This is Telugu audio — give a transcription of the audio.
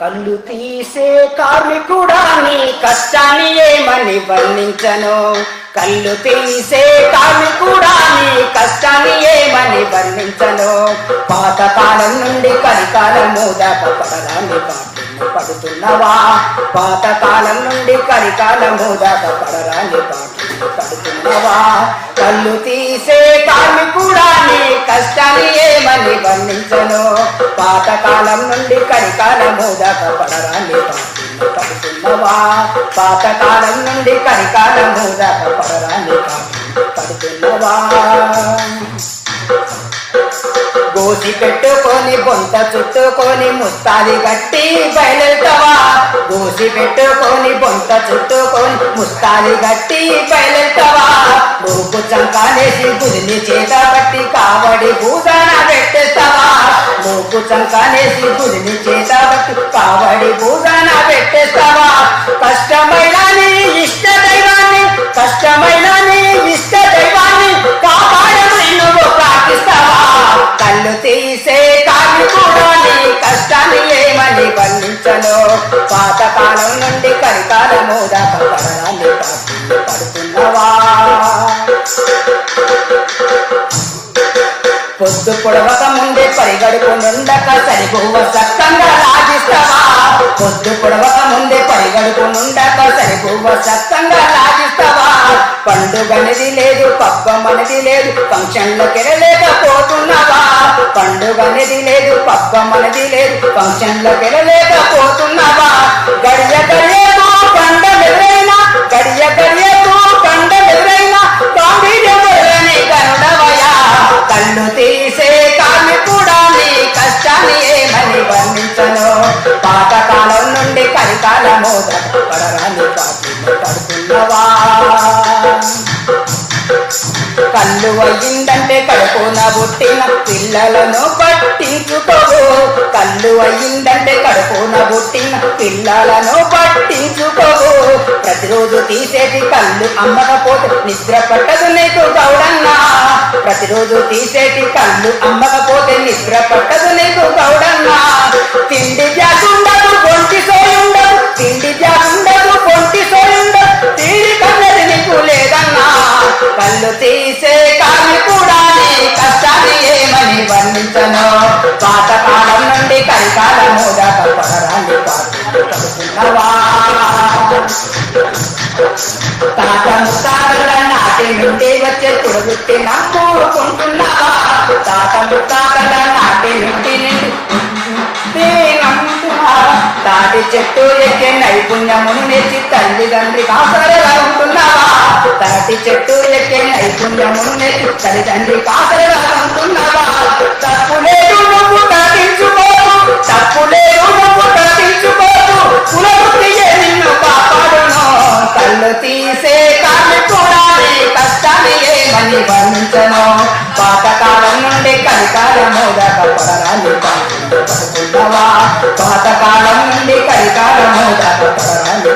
కళ్ళు తీసే కార్మికుడా నీ కష్టాన్ని ఏమని వర్ణించను? కళ్ళు తీసే కార్మికుడా నీ కష్టాన్ని ఏమని వర్ణించను? పాతకాలం నుండి కలికాలము దాకా పడరాని పాటలు పడుతున్నవా? పాతకాలం నుండి కలికాలము దాకా పడరాని పడుతున్నవా? కళ్ళు తీ కష్టాన్ని వర్ణించను. పాతకాలం నుండి కరికాలము దాకా పడరాన్ని పడుతున్నవా? పాతకాలం నుండి కరికాలము దాకా పడరాన్ని పడుతున్నవా? గోసి పెట్టుకొని బొంత చుట్టుకొని ముస్తాది గట్టి బయలుతావా గోసి పెట్టుకొని బొంత చుట్టుకొని ముస్తాది గట్టి బయలుతావా కొంచెం చంకానేసి గుదిని చేత పట్టి కావడి భూదాన పెట్టేస్తావా నువ్వు కొంచెం కాలేసి గుదిని చేత పట్టి కావడి భూదాన పెట్టేస్తావా కష్టమైన నీ ఇష్ట దైవాన్ని కష్టమైన నీ ఇష్ట దైవాన్ని కాపాడమని నువ్వు ప్రార్థిస్తావా కళ్ళు తీసే కాని కూడా నీ కష్టాన్ని ఏమని వర్ణించను? పాతకాలం నుండి కరికాలము దాకా పడుతున్నవా? పొద్దు పొడవక ముందే పరిగడుకునుండక సరిపోవ సక్కంగా రాజిస్తావా పొద్దు పొడవక ముందే పరిగడుకునుండక సరిపోవ సక్కంగా రాజిస్తావా పండుగనది లేదు పబ్బమనేది లేదు ఫంక్షన్లకు వెళ్ళలేకపోతున్నావా పండుగనది లేదు పబ్బమనేది లేదు ఫంక్షన్లకు వెళ్ళలేకపోతున్నావా గడియ పడరాని పాటలు పడుతున్నవా కళ్ళు అయ్యిందంటే కడుపున పుట్టిన పిల్లలను పట్టించుకోవు కళ్ళు అయ్యిందంటే కడుపున పుట్టిన పిల్లలను పట్టించుకోవు ప్రతిరోజు తీసేది కళ్ళు అమ్మకపోతే నిద్ర పట్టదు నీకు గౌడన్నా. ప్రతిరోజు తీసేటి కళ్ళు అమ్మకపోతే నిద్ర పట్టదు నీకు గౌడన్నా తిండి జాగుండదు తీసే కాని కూడా నీ కష్టాన్ని ఏమని వర్ణించను? పాతకాలం నుండి కలికాలము దాకా పడరాని పాటలు తాత ముత్తాతల నాటి నుండి వచ్చే తొడుగుట్టి నమ్ముకుంటున్నావా తాత ముత్తాతల నాటి నుండి తాటి చెట్టు ఎక్కే నైపుణ్యమును నేర్చి తల్లిదండ్రి కాసరగా ఉంటున్నావా? తాటి చెట్టు నైపుణ్యము నైపుణ్యమును తండ్రి తల్లిదండ్రి కాసరగా తప్పు లేదు నువ్వు తగ్గించుకోవు తప్పు లేదు నువ్వు నిన్ను కాపాడును కళ్ళు తీసే కాళ్ళు కూడా కష్టాన్ని ఏమని వర్ణించను పాతకాలం నుండి కలికాలము దాకా పడరాని పాతకాలం నుండి కలికాలము దాకా పడరాని